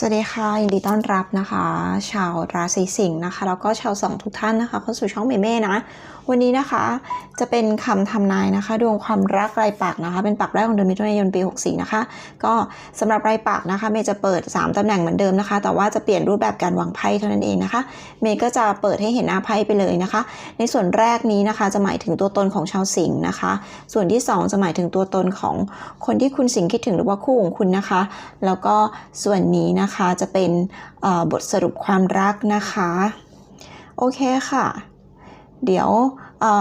สวัสดีค่ะยินดีต้อนรับนะคะ ชาวราศีสิงห์นะคะ แล้วก็ชาวสองทุกท่านนะคะเข้าสู่ช่องเมเม่นะ วันนี้นะคะจะเป็นคำทำนายนะคะ ดวงความรักรายปักนะคะ เป็นปักแรกของเดือนมิถุนายนปี 64 นะคะ ก็สำหรับรายปักนะคะเมย์จะเปิด 3ตำแหน่งเหมือนเดิมนะคะ แต่ว่าจะเปลี่ยนรูปแบบการวางไพ่เท่านั้นเองนะคะ เมย์ก็จะเปิดให้เห็นหน้าไพ่ไปเลยนะคะ ในส่วนแรกนี้นะคะ จะหมายถึงตัวตนของชาวสิงห์นะคะ ส่วนที่สองจะหมายถึงตัวตนของคนที่คุณสิงห์คิดถึงหรือว่าคู่ของคุณนะคะ แล้วก็ส่วนนี้นะคะจะเป็นบทสรุปความรักนะคะ โอเคค่ะ เดี๋ยว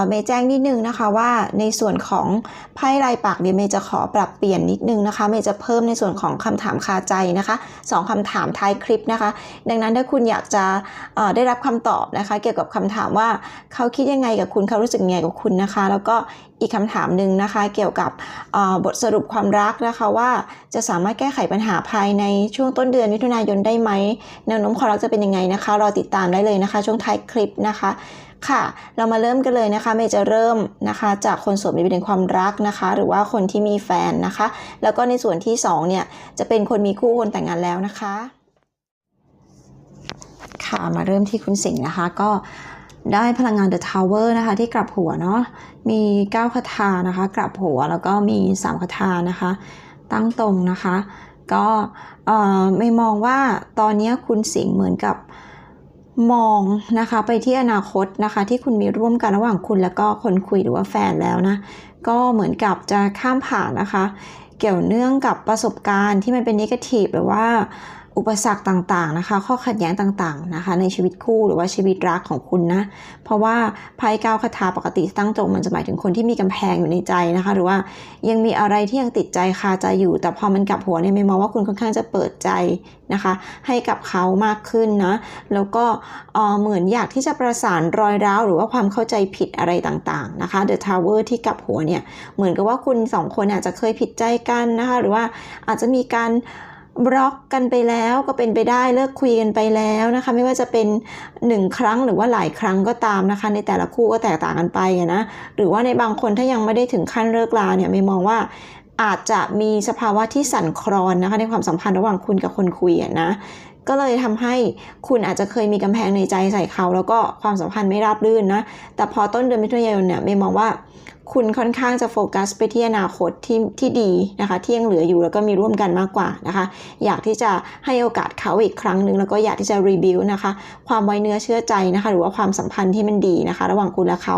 เมย์แจ้งนิดนึงนะคะว่าในส่วนของไพ่ลายปากเดี๋ยวเมย์จะขอปรับเปลี่ยนนิดนึงนะคะเมย์จะเพิ่มในส่วนของคำถามคาใจนะคะสองคำถามท้ายคลิปนะคะ ดังนั้นถ้าคุณอยากจะได้รับคำตอบนะคะ เกี่ยวกับคำถามว่าเขาคิดยังไงกับคุณเขารู้สึกยังไงกับคุณนะคะ แล้วก็อีกคำถามหนึ่งนะคะ เกี่ยวกับบทสรุปความรักนะคะว่าจะสามารถแก้ไขปัญหาภายในช่วงต้นเดือนมิถุนายนได้ไหมแนวโน้มความรักจะเป็นยังไงนะคะรอติดตามได้เลยนะคะ ช่วงท้ายคลิปนะคะ ค่ะ เรามาเริ่มกันเลยนะคะเมย์จะเริ่มนะคะจากคนโสดในประเด็นความรักนะคะ หรือว่าคนที่มีแฟนนะคะ แล้วก็ในส่วนที่สองเนี่ยจะเป็นคนมีคู่คนแต่งงานแล้วนะคะ ค่ะมาเริ่มที่คุณสิงห์นะคะก็ได้พลังงาน The Tower นะคะ ที่กลับหัวเนาะมี 9 คาถานะคะ กลับหัวแล้วก็มี 3 คาถานะคะ ตั้งตรงนะคะ ก็ไม่มองว่าตอนนี้คุณสิงห์เหมือนกับ มองนะคะไปที่อนาคตนะคะ ที่คุณมีร่วมกันระหว่างคุณแล้วก็คนคุยหรือว่าแฟนแล้วนะ ก็เหมือนกับจะข้ามผ่านนะคะ เกี่ยวเนื่องกับประสบการณ์ที่มันเป็นนิเกทีฟหรือว่า อุปสรรคต่างๆนะคะ ข้อขัดแย้งต่างๆนะคะ ในชีวิตคู่หรือว่าชีวิตรักของคุณนะ เพราะว่าไพ่ก้าคาถาปกติตั้งตรงมันจะหมายถึงคนที่มีกำแพงอยู่ในใจนะคะ หรือว่ายังมีอะไรที่ยังติดใจคาใจอยู่ แต่พอมันกลับหัวเนี่ยไม่มองว่าคุณค่อนข้างจะเปิดใจนะคะ ให้กับเขามากขึ้นนะ แล้วก็เหมือนอยากที่จะประสานรอยร้าวหรือว่าความเข้าใจผิดอะไรต่างๆนะคะ The Tower ที่กลับหัวเนี่ยเหมือนกับว่าคุณสองคนอาจจะเคยผิดใจกันนะคะ หรือว่าอาจจะมีการ บล็อกกันไปแล้วก็เป็นไปได้เลิกคุยกันไปแล้วนะคะไม่ว่าจะเป็นหนึ่งครั้งหรือว่าหลายครั้งก็ตามนะคะ ในแต่ละคู่ก็แตกต่างกันไปนะหรือว่าในบางคนถ้ายังไม่ได้ถึงขั้นเลิกลาเนี่ยไม่มองว่าอาจจะมีสภาวะที่สั่นคลอนนะคะในความสัมพันธ์ระหว่างคุณกับคนคุยนะ ก็เลยทำให้คุณอาจจะเคยมีกำแพงในใจใส่เขา แล้วก็ความสัมพันธ์ไม่ราบรื่นนะ แต่พอต้นเดือนมิถุนายนเนี่ยเมย์มองว่าคุณค่อนข้างจะโฟกัสไปที่อนาคตที่ที่ดีนะคะที่ยังเหลืออยู่แล้วก็มีร่วมกันมากกว่านะคะ อยากที่จะให้โอกาสเขาอีกครั้งหนึ่งแล้วก็อยากที่จะรีบิวนะคะ ความไว้เนื้อเชื่อใจนะคะ หรือว่าความสัมพันธ์ที่มันดีนะคะ ระหว่างคุณและเขา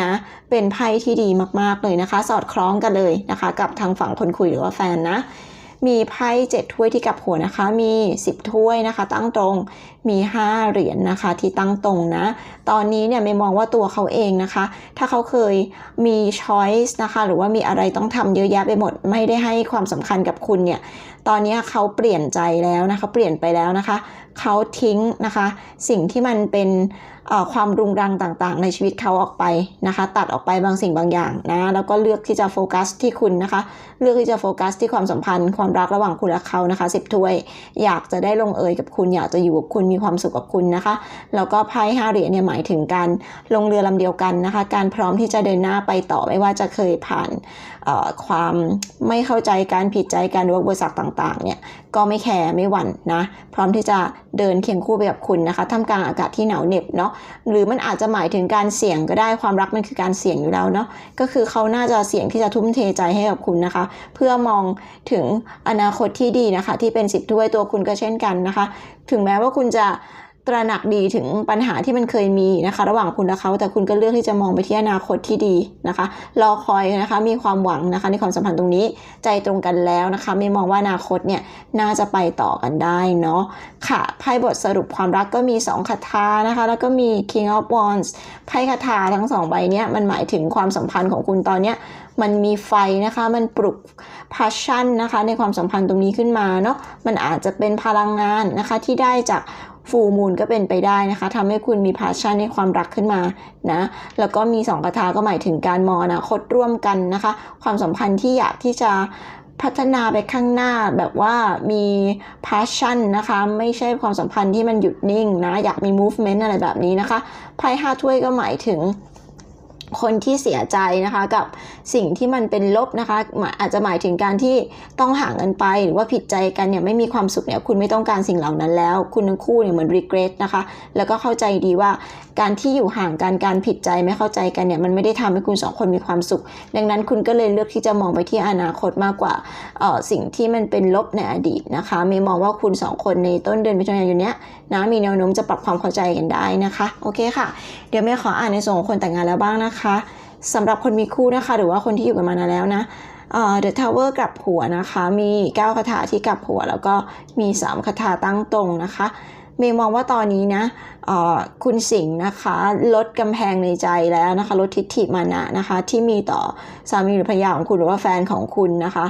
นะเป็นไพ่ที่ดีมากๆเลยนะคะ สอดคล้องกันเลยนะคะ กับทางฝั่งคนคุยหรือว่าแฟนนะ มีไพ่เจ็ดถ้วยที่กลับหัวนะคะ มี 10 ถ้วยนะคะ ตั้งตรง มี 5 เหรียญนะคะที่ตั้งตรงนะ ตอนนี้เนี่ยไม่มองว่าตัวเขาเองนะคะ ถ้าเขาเคยมี choice นะคะ หรือว่ามีอะไรต้องทำเยอะแยะไปหมด ไม่ได้ให้ความสำคัญกับคุณเนี่ย ตอนนี้เขาเปลี่ยนใจแล้วนะคะ เปลี่ยนไปแล้วนะคะ เขาทิ้งนะคะ สิ่งที่มันเป็นความรุงรังต่างๆ ในชีวิตเขาออกไปนะคะ ตัดออกไปบางสิ่งบางอย่างนะ แล้วก็เลือกที่จะโฟกัสที่คุณนะคะ เลือกที่จะโฟกัสที่ความสัมพันธ์ ความรักระหว่างคุณและเขานะคะสิบถ้วย อยากจะได้ลงเอยกับคุณ อยากจะอยู่กับคุณมีความสุขกับคุณนะคะ แล้วก็ไพ่ห้าเหรียญเนี่ยหมายถึงการลงเรือลำเดียวกันนะคะ การพร้อมที่จะเดินหน้าไปต่อไม่ว่าจะเคยผ่านความไม่เข้าใจการผิดใจการรือว่าอุปสรรคต่างๆเนี่ยก็ไม่แคร์ไม่หวั่นนะ พร้อมที่จะเดินเคียงคู่ไปกับคุณนะคะท่ามกลางอากาศที่หนาวเหน็บเนาะหรือมันอาจจะหมายถึงการเสี่ยงก็ได้ความรักมันคือการเสี่ยงอยู่แล้วเนาะก็คือเขาน่าจะเสี่ยงที่จะทุ่มเทใจให้กับคุณนะคะ เพื่อมองถึงอนาคตที่ดีนะคะ ที่เป็นสิบถ้วยตัวคุณก็เช่นกันนะคะ ถึงแม้ว่าคุณจะตระหนักดีถึงปัญหาที่มันเคยมีนะคะ ระหว่างคุณและเขาแต่คุณก็เลือกที่จะมองไปที่อนาคตที่ดีนะคะรอคอยนะคะมีความหวังนะคะในความสัมพันธ์ตรงนี้ใจตรงกันแล้วนะคะ ไม่มองว่าอนาคตเนี่ยน่าจะไปต่อกันได้เนาะค่ะไพ่บทสรุปความรักก็มี 2คาถานะคะ แล้วก็มี King of Wands ไพ่คาถาทั้งสองใบเนี้ยมันหมายถึงความสัมพันธ์ของคุณตอนเนี้ย มันมีไฟนะคะ มันปลุก passion นะคะ ในความสัมพันธ์ตรงนี้ขึ้นมาเนาะมันอาจจะเป็นพลังงานนะคะที่ได้จากฟูมูลก็เป็นไปได้นะคะทำให้คุณมี passion ในความรักขึ้นมานะแล้วก็มีสองคาถาก็หมายถึงการมองอนาคตร่วมกันนะคะ ความสัมพันธ์ที่อยากที่จะพัฒนาไปข้างหน้าแบบว่ามี passion นะคะ ไม่ใช่ความสัมพันธ์ที่มันหยุดนิ่งนะ อยากมี movement อะไรแบบนี้นะคะไพ่ห้าถ้วยก็หมายถึง คนที่เสียใจนะคะกับสิ่งที่มันเป็นลบนะคะ อาจจะหมายถึงการที่ต้องห่างกันไป หรือว่าผิดใจกันเนี่ยไม่มีความสุขเนี่ยคุณไม่ต้องการสิ่งเหล่านั้นแล้ว คุณทั้งคู่เนี่ยเหมือนรีเกรสนะคะ แล้วก็เข้าใจดีว่า การที่อยู่ห่างกันการผิดใจไม่เข้าใจกันเนี่ยมันไม่ได้ทำให้คุณสองคนมีความสุข ดังนั้นคุณก็เลยเลือกที่จะมองไปที่อนาคตมากกว่าสิ่งที่มันเป็นลบในอดีตนะคะมย์มองว่าคุณสองคนในต้นเดือนมิถุนายนเนี้ยนะมีแนวโน้มจะปรับความเข้าใจกันได้นะคะโอเคค่ะ เดี๋ยวเมย์ขออ่านในส่วนของคนแต่งงานแล้วบ้างนะคะสำหรับคนมีคู่นะคะ หรือว่าคนที่อยู่กันมานานแล้วนะเอ่อ The Tower กลับหัวนะคะ มี 9 คาถาที่กลับหัว แล้วก็มี 3 คาถาตั้งตรงนะคะ เมย์มองว่าตอนนี้นะคุณสิงห์นะคะ ลดกำแพงในใจแล้วนะคะ ลดทิฏฐิมานะนะคะ ที่มีต่อสามีหรือภรรยาของคุณหรือว่าแฟนของคุณนะคะ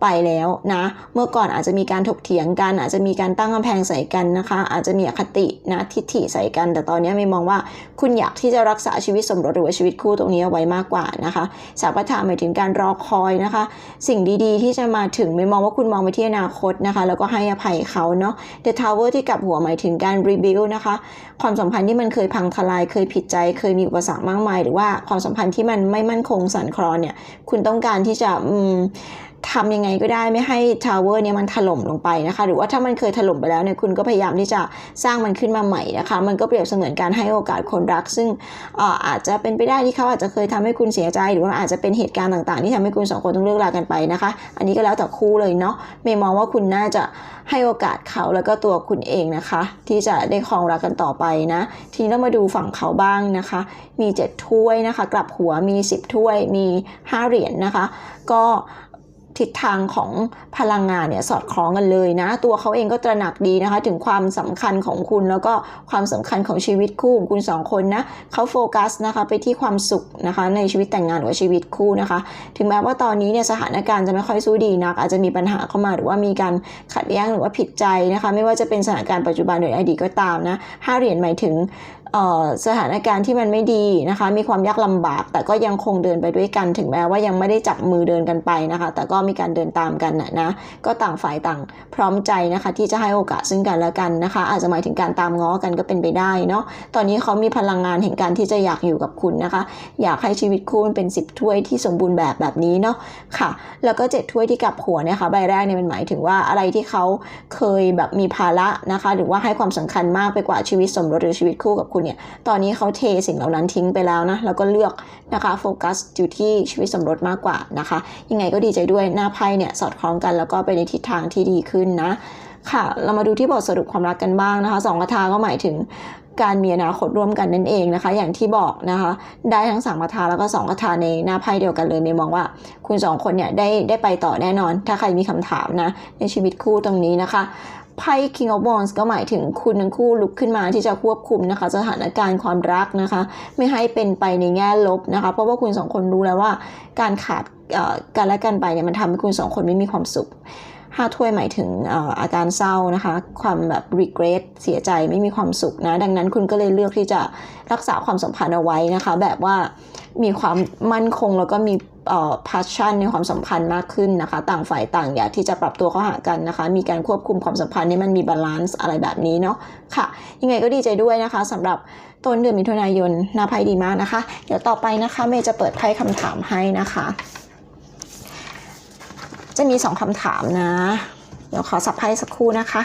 ไปแล้วนะ เมื่อก่อนอาจจะมีการถกเถียงกัน อาจจะมีการตั้งกำแพงใส่กันนะคะ อาจจะมีอคตินะทิฐิใส่กัน แต่ตอนนี้เมย์มองว่าคุณอยากที่จะรักษาชีวิตสมรสหรือว่าชีวิตคู่ตรงนี้เอาไว้มากกว่านะคะสาปทาหมายถึงการรอคอยนะคะ สิ่งดีๆ ที่จะมาถึงเมย์มองว่าคุณมองไปที่อนาคตนะคะ แล้วก็ให้อภัยเขาเนาะ The Tower ที่กลับหัวหมายถึงการ rebuild นะคะ ความสัมพันธ์ที่มันเคยพังทลาย เคยผิดใจ เคยมีอุปสรรคมากมาย หรือว่าความสัมพันธ์ที่มันไม่มั่นคงสั่นคลอนเนี่ย คุณต้องการที่จะอืม ทำยังไงก็ได้ไม่ให้ทาวเวอร์เนี่ยมันถล่มลงไปนะคะ หรือว่าถ้ามันเคยถล่มไปแล้วเนี่ยคุณก็พยายามที่จะสร้างมันขึ้นมาใหม่นะคะ มันก็เปรียบเสมือนการให้โอกาสคนรัก ซึ่งเอ่อาจจะเป็นไปได้ที่เขาอาจจะเคยทำให้คุณเสียใจ หรือว่าอาจจะเป็นเหตุการณ์ต่างๆ ที่ทำให้คุณสองคนต้องเลิกลากันไปนะคะ อันนี้ก็แล้วแต่คู่เลยเนาะเมย์มองว่าคุณน่าจะให้โอกาสเขาแล้วก็ตัวคุณเองนะคะ ที่จะได้ครองรักกันต่อไปนะ ทีนี้เรามาดูฝั่งเขาบ้างนะคะ มี 7 ถ้วยนะคะ กลับหัวมี 10 ถ้วยมี 5 เหรียญนะคะ ก็ ทิศทางของพลังงานเนี่ยสอดคล้องกันเลยนะ ตัวเขาเองก็ตระหนักดีนะคะ ถึงความสำคัญของคุณแล้วก็ความสำคัญของชีวิตคู่ของคุณสองคนนะเขาโฟกัสนะคะไปที่ความสุขนะคะ ในชีวิตแต่งงานหรือชีวิตคู่นะคะ ถึงแม้ว่าตอนนี้เนี่ยสถานการณ์จะไม่ค่อยสู้ดีนัก อาจจะมีปัญหาเข้ามาหรือว่ามีการขัดแย้งหรือว่าผิดใจนะคะ ไม่ว่าจะเป็นสถานการณ์ปัจจุบันหรืออดีตก็ตามนะห้าเหรียญหมายถึง สถานการณ์ที่มันไม่ดีนะคะ มีความยากลำบาก แต่ก็ยังคงเดินไปด้วยกัน ถึงแม้ว่ายังไม่ได้จับมือเดินกันไปนะคะ แต่ก็มีการเดินตามกันนะนะ ก็ต่างฝ่ายต่างพร้อมใจนะคะ ที่จะให้โอกาสซึ่งกันและกันนะคะ อาจจะหมายถึงการตามง้อกันก็เป็นไปได้เนาะ ตอนนี้เขามีพลังงานแห่งการที่จะอยากอยู่กับคุณนะคะ อยากให้ชีวิตคู่เป็นสิบถ้วยที่สมบูรณ์แบบแบบนี้เนาะ ค่ะ แล้วก็เจ็ดถ้วยที่กลับหัวเนี่ยค่ะใบแรกเนี่ยมันหมายถึงว่าอะไรที่เขาเคยแบบมีภาระนะคะ หรือว่าให้ความสำคัญมากไปกว่าชีวิตสมรสหรือชีวิตคู่กับคุณเนี่ย ตอนนี้เขาเทสิ่งเหล่านั้นทิ้งไปแล้วนะ แล้วก็เลือกนะคะโฟกัสอยู่ที่ชีวิตสมรสมากกว่านะคะ ยังไงก็ดีใจด้วยหน้าไพ่เนี่ยสอดคล้องกันแล้วก็ไปในทิศทางที่ดีขึ้นนะ ค่ะ เรามาดูที่บทสรุปความรักกันบ้างนะคะสองคาถาก็หมายถึงการมีอนาคตร่วมกันนั่นเองนะคะ อย่างที่บอกนะคะ ได้ทั้งสามคาถาแล้วก็สองคาถาในหน้าไพ่เดียวกันเลยเมย์มองว่า คุณสองคนเนี่ยได้ได้ไปต่อแน่นอน ถ้าใครมีคำถามนะในชีวิตคู่ตรงนี้นะคะ ไพ่ King of Wands ก็หมายถึงคุณทั้งคู่ลุกขึ้นมาที่จะควบคุมนะคะ สถานการณ์ความรักนะคะ ไม่ให้เป็นไปในแง่ลบนะคะ เพราะว่าคุณสองคนรู้แล้วว่า การขาดกันและกันไปเนี่ยมันทำให้คุณสองคนไม่มีความสุขห้าถ้วยหมายถึงเอ่ออาการเศร้านะคะ ความแบบ regret เสียใจไม่มีความสุขนะ ดังนั้นคุณก็เลยเลือกที่จะรักษาความสัมพันธ์เอาไว้นะคะ แบบว่า มีความมั่นคงแล้วก็มีเอ่อ passion ในความสัมพันธ์มากขึ้นนะคะ ต่างฝ่ายต่างอยากที่จะปรับตัวเข้าหากันนะคะ มีการควบคุมความสัมพันธ์ให้มันมีบาลานซ์อะไรแบบนี้เนาะค่ะ ยังไงก็ดีใจด้วยนะคะสำหรับต้นเดือนมิถุนายนนาไพ่ดีมากนะคะ เดี๋ยวต่อไปนะคะเมย์จะเปิดไพ่คำถามให้นะคะ จะมีสองคำถามนะ เดี๋ยวขอสับไพ่สักครู่นะคะ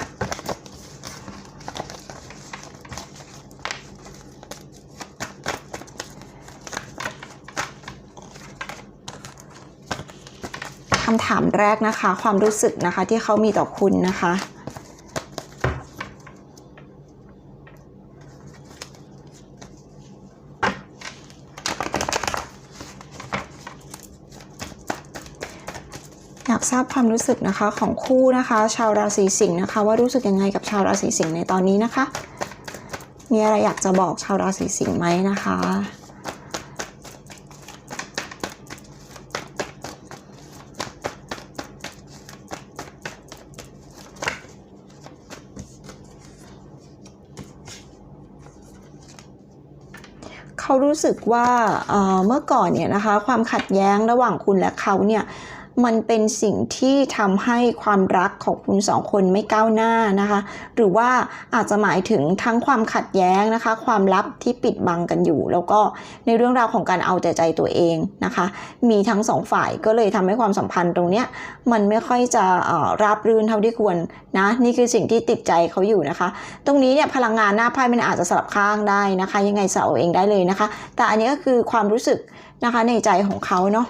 คำถามแรกนะคะ ความรู้สึกนะคะที่เขามีต่อคุณนะคะ อยากทราบความรู้สึกนะคะของคู่นะคะ ชาวราศีสิงห์นะคะ ว่ารู้สึกยังไงกับชาวราศีสิงห์ในตอนนี้นะคะ มีอะไรอยากจะบอกชาวราศีสิงห์ไหมนะคะ เขารู้สึกว่าเเมื่อก่อนเนี่ยนะคะความขัดแย้งระหว่างคุณและเขาเนี่ย มันเป็นสิ่งที่ทำให้ความรักของคุณสองคนไม่ก้าวหน้านะคะ หรือว่าอาจจะหมายถึงทั้งความขัดแย้งนะคะ ความลับที่ปิดบังกันอยู่ แล้วก็ในเรื่องราวของการเอาแต่ใจตัวเองนะคะ มีทั้งสองฝ่ายก็เลยทำให้ความสัมพันธ์ตรงเนี้ยมันไม่ค่อยจะราบรื่นเท่าที่ควรนะนี่คือสิ่งที่ติดใจเขาอยู่นะคะ ตรงนี้เนี่ยพลังงานหน้าไพ่มันอาจจะสลับข้างได้นะคะ ยังไงสเอาเองได้เลยนะคะ แต่อันนี้ก็คือความรู้สึกนะคะในใจของเขาเนาะ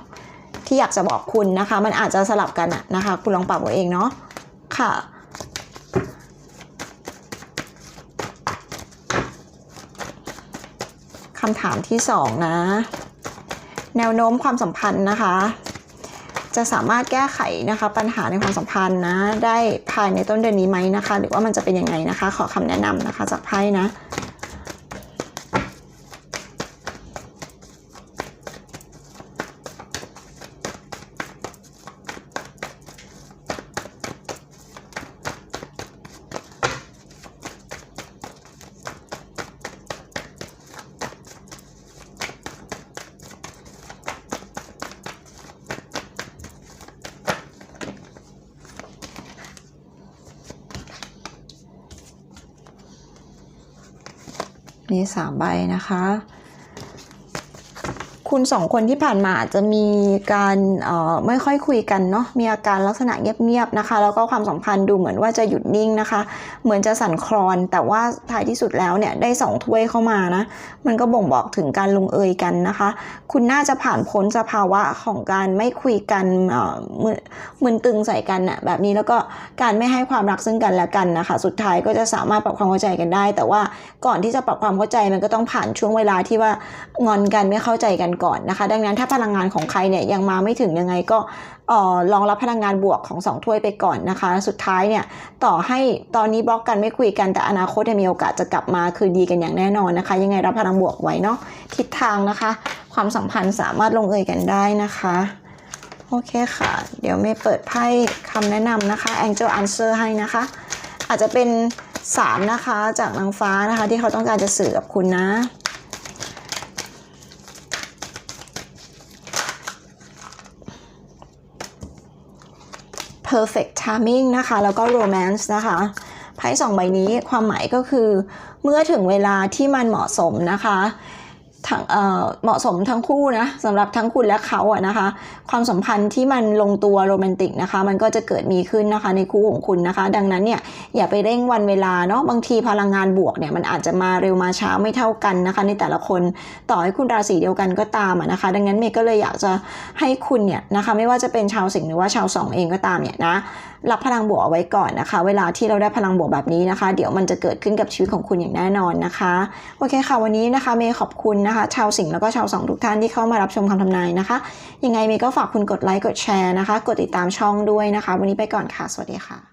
ที่อยากจะบอกคุณนะคะ มันอาจจะสลับกันอะนะคะ คุณลองปรับเอาเองเนาะค่ะคำถามที่สองนะ แนวโน้มความสัมพันธ์นะคะ จะสามารถแก้ไขนะคะ ปัญหาในความสัมพันธ์นะ ได้ภายในต้นเดือนนี้ไหมนะคะ หรือว่ามันจะเป็นยังไงนะคะ ขอคำแนะนำนะคะจากไพ่นะ มีสามใบนะคะ คุณสองคนที่ผ่านมาอาจจะมีการไม่ค่อยคุยกันเนาะมีอาการลักษณะเงียบๆนะคะ แล้วก็ความสัมพันธ์ดูเหมือนว่าจะหยุดนิ่งนะคะ เหมือนจะสั่นคลอน แต่ว่าท้ายที่สุดแล้วเนี่ยได้สองถ้วยเข้ามานะมันก็บ่งบอกถึงการลงเอยกันนะคะ คุณน่าจะผ่านพ้นสภาวะของการไม่คุยกันเอ่อมึนมึนตึงใส่กันอะแบบนี้แล้วก็การไม่ให้ความรักซึ่งกันและกันนะคะ สุดท้ายก็จะสามารถปรับความเข้าใจกันได้ แต่ว่าก่อนที่จะปรับความเข้าใจมันก็ต้องผ่านช่วงเวลาที่ว่างอนกันไม่เข้าใจกันก่อนนะคะ ดังนั้นถ้าพลังงานของใครเนี่ยยังมาไม่ถึงยังไงก็ออลองรับพลังงานบวกของสองถ้วยไปก่อนนะคะ สุดท้ายเนี่ยต่อให้ตอนนี้บล็อกกันไม่คุยกันแต่อนาคตจะมีโอกาสจะกลับมาคืนดีกันอย่างแน่นอนนะคะ ยังไงรับพลังบวกไว้เนาะทิศทางนะคะ ความสัมพันธ์สามารถลงเอยกันได้นะคะโอเคค่ะ เดี๋ยวเมย์เปิดไพ่คำแนะนำนะคะ Angel Answer ให้นะคะ อาจจะเป็นสามนะคะจากนางฟ้านะคะ ที่เขาต้องการจะสื่อกับคุณนะ perfect timing นะคะ แล้วก็ romance นะคะไพ่สองใบนี้ความหมายก็คือ เมื่อถึงเวลาที่มันเหมาะสมนะคะ ทั้งเหมาะสมทั้งคู่นะสำหรับทั้งคุณและเขาอะนะคะ ความสัมพันธ์ที่มันลงตัวโรแมนติกนะคะ มันก็จะเกิดมีขึ้นนะคะในคู่ของคุณนะคะ ดังนั้นเนี่ยอย่าไปเร่งวันเวลาเนาะบางทีพลังงานบวกเนี่ยมันอาจจะมาเร็วมาช้าไม่เท่ากันนะคะ ในแต่ละคนต่อให้คุณราศีเดียวกันก็ตามอะนะคะ ดังนั้นเมย์ก็เลยอยากจะให้คุณเนี่ยนะคะ ไม่ว่าจะเป็นชาวสิงห์หรือว่าชาวสองเองก็ตามเนี่ยนะ รับพลังบวกเอาไว้ก่อนนะคะ เวลาที่เราได้พลังบวกแบบนี้นะคะ เดี๋ยวมันจะเกิดขึ้นกับชีวิตของคุณอย่างแน่นอนนะคะโอเคค่ะวันนี้นะคะเมย์ขอบคุณนะคะ ชาวสิงห์แล้วก็ชาวสองทุกท่านที่เข้ามารับชมคำทำนายนะคะ ยังไงเมย์ก็ฝากคุณกดไลค์กดแชร์นะคะ กดติดตามช่องด้วยนะคะ วันนี้ไปก่อนค่ะ สวัสดีค่ะ